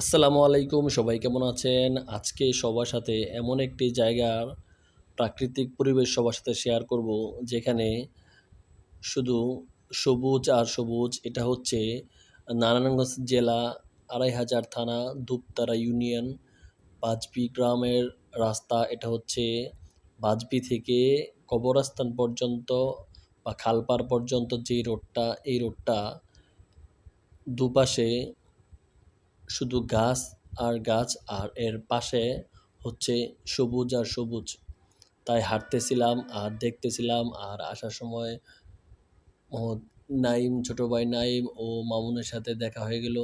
আসসালামু আলাইকুম, সবাই কেমন আছেন? আজকে সবার সাথে এমন একটি জায়গার প্রাকৃতিক পরিবেশ সবার সাথে শেয়ার করব, যেখানে শুধু সবুজ আর সবুজ, এটা হচ্ছে নারায়ণগঞ্জ জেলা আড়াই হাজার থানা ধূপতারা ইউনিয়ন। বাজপি গ্রামের রাস্তা, এটা হচ্ছে বাজপি থেকে কবরস্থান পর্যন্ত বা খালপার পর্যন্ত যে রোডটা এই রোডটা দুপাশে শুধু গাছ আর গাছ, আর এর পাশে হচ্ছে সবুজ আর সবুজ। তাই হাঁটতেছিলাম আর দেখতেছিলাম, আর আসার সময় ও নাইম ছোট ভাই নাইম ও মামুনের সাথে দেখা হয়ে গেল।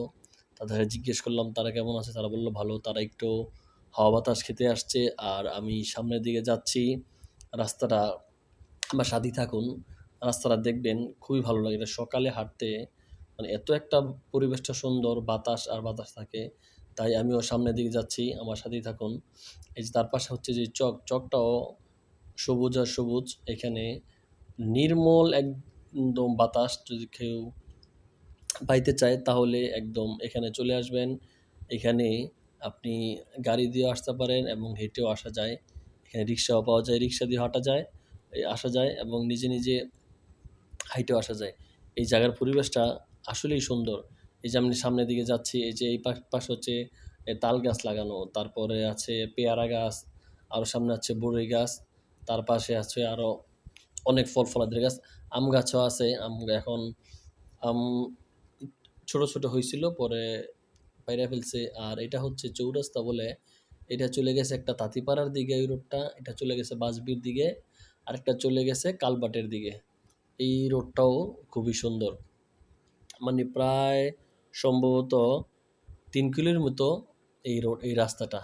তাদের জিজ্ঞেস করলাম, তারা কেমন আছে? তারা বলল, ভালো, তারা একটু হাওয়া বাতাস খেতে আসছে, আর আমি সামনের দিকে যাচ্ছি। রাস্তাটা বা সাথী থাকুন, রাস্তাটা দেখবেন, খুবই ভালো লাগে। এটা সকালে হাঁটতে মানে এত একটা পরিবেশটা সুন্দর, বাতাস আর বাতাস থাকে, তাই আমিও সামনের দিকে যাচ্ছি, আমার সাথেই থাকুন। এই যে তার পাশে হচ্ছে যে চক, চকটাও সবুজ আর সবুজ, এখানে নির্মল একদম বাতাস যদি কেউ পাইতে চায়, তাহলে একদম এখানে চলে আসবেন। এখানে আপনি গাড়ি দিয়ে আসতে পারেন এবং হেঁটেও আসা যায়। এখানে রিক্সাও পাওয়া যায়, রিক্সা দিয়ে হাঁটা যায় আসা যায় এবং নিজে নিজে হাইটেও আসা যায়। এই জায়গার পরিবেশটা আসলেই সুন্দর। এই যে আমি সামনের দিকে যাচ্ছি, এই যে এই পাশ হচ্ছে তাল গাছ লাগানো, তারপরে আছে পেয়ারা গাছ আরও সামনে আছে বড়ই গাছ, তার পাশে আছে আরও অনেক ফল ফলাদের গাছ, আম গাছও আছে, আম এখন, আম ছোট ছোট হয়েছিল, পরে পাইরা ফেলছে, আর এটা হচ্ছে চৌরাস্তা বলে, এটা চলে গেছে একটা তাঁতিপাড়ার দিকে ওই রোডটা, এটা চলে গেছে বাসবির দিকে, আরেকটা চলে গেছে কালবাটের দিকে। এই রোডটাও খুবই সুন্দর। মানে প্রায় সম্ভবত তিন কিলোর মতো এই রোড, এই রাস্তাটা।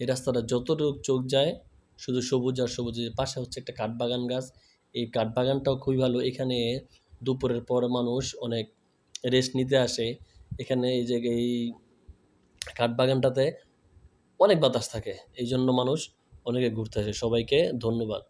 এই রাস্তাটা যতটুকু চোখ যায়, শুধু সবুজ আর সবুজের পাশে হচ্ছে একটা কাঠবাগান গাছ। এই কাঠবাগানটাও খুবই ভালো। এখানে দুপুরের পর মানুষ অনেক রেস্ট নিতে আসে। এখানে এই যে এই কাঠবাগানটাতে অনেক বাতাস থাকে। এই জন্য মানুষ অনেকে ঘুরতে আসে। সবাইকে ধন্যবাদ।